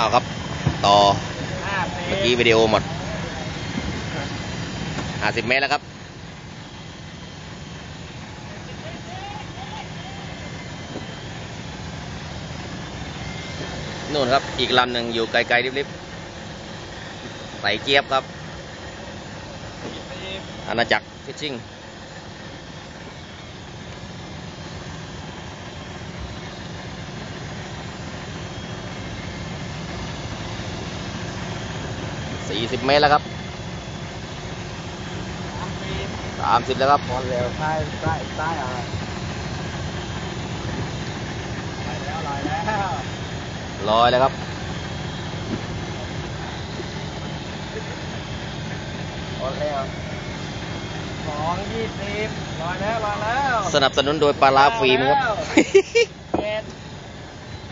อ้าวครับ ต่อ เมื่อกี้วิดีโอหมดห้าสิบเมตรแล้วครับ นู่นครับ อีกลำหนึ่งอยู่ไกลๆริบๆใส่เจี๊ยบครับ อาณาจักรฟิชชิ่ง สี่สิบเมตรแล้วครับสามสิบแล้วครับบอลเร็วใต้ใต้ใต้อะลอยแล้วลอยแล้วลอยแล้วครับบอลเร็วสองยี่สิบลอยแล้วลอยแล้ว สนับสนุนโดยปลาลาฟิล์มครับเจ็ด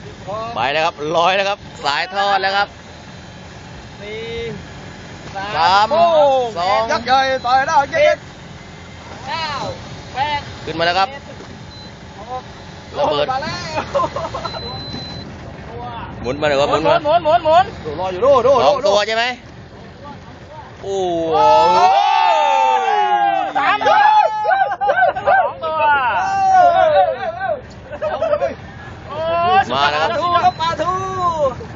สิบหกไปแล้วครับลอยแล้วครับ สายทอดแล้วครับสี่ สามโอ้สองยักษ์ใหญ่ต่อยแล้วยิงเก้าแปดขึ้นมาแล้วครับระเบิดมาแล้วหมุนมาเลยครับหมุนหมุมานหมุนหมุนหมุนดูรออยู่ดูดูสองตัวใช่ไหมโอ้โหสามตัวสองตัวมาแล้วครับปลาทูครับปลาทู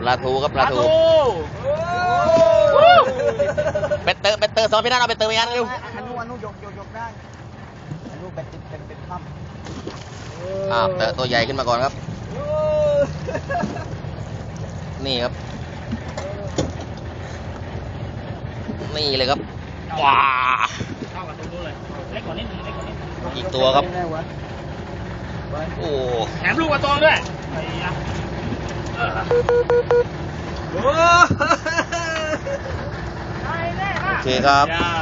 ปลาทูครับปลาทู เป็ดเตอร์เป็ดเตอร์สองพี่นัทเอาเป็ดเตอร์ไปยันเร็วอนุอนุยกยกยกได้อนุเป็นเป็นเป็นถ้ำอ้าวเตอร์ตัวใหญ่ขึ้นมาก่อนครับ นี่ครับ นี่เลยครับว้าเท่ากับตรงนู้นเลยเล็กกว่านิดนึงเล็กกว่านิดนึงอีกตัวครับ โอ้แถมลูกกระตองด้วยไอ้ยะเออโอ้ โอเคครับยา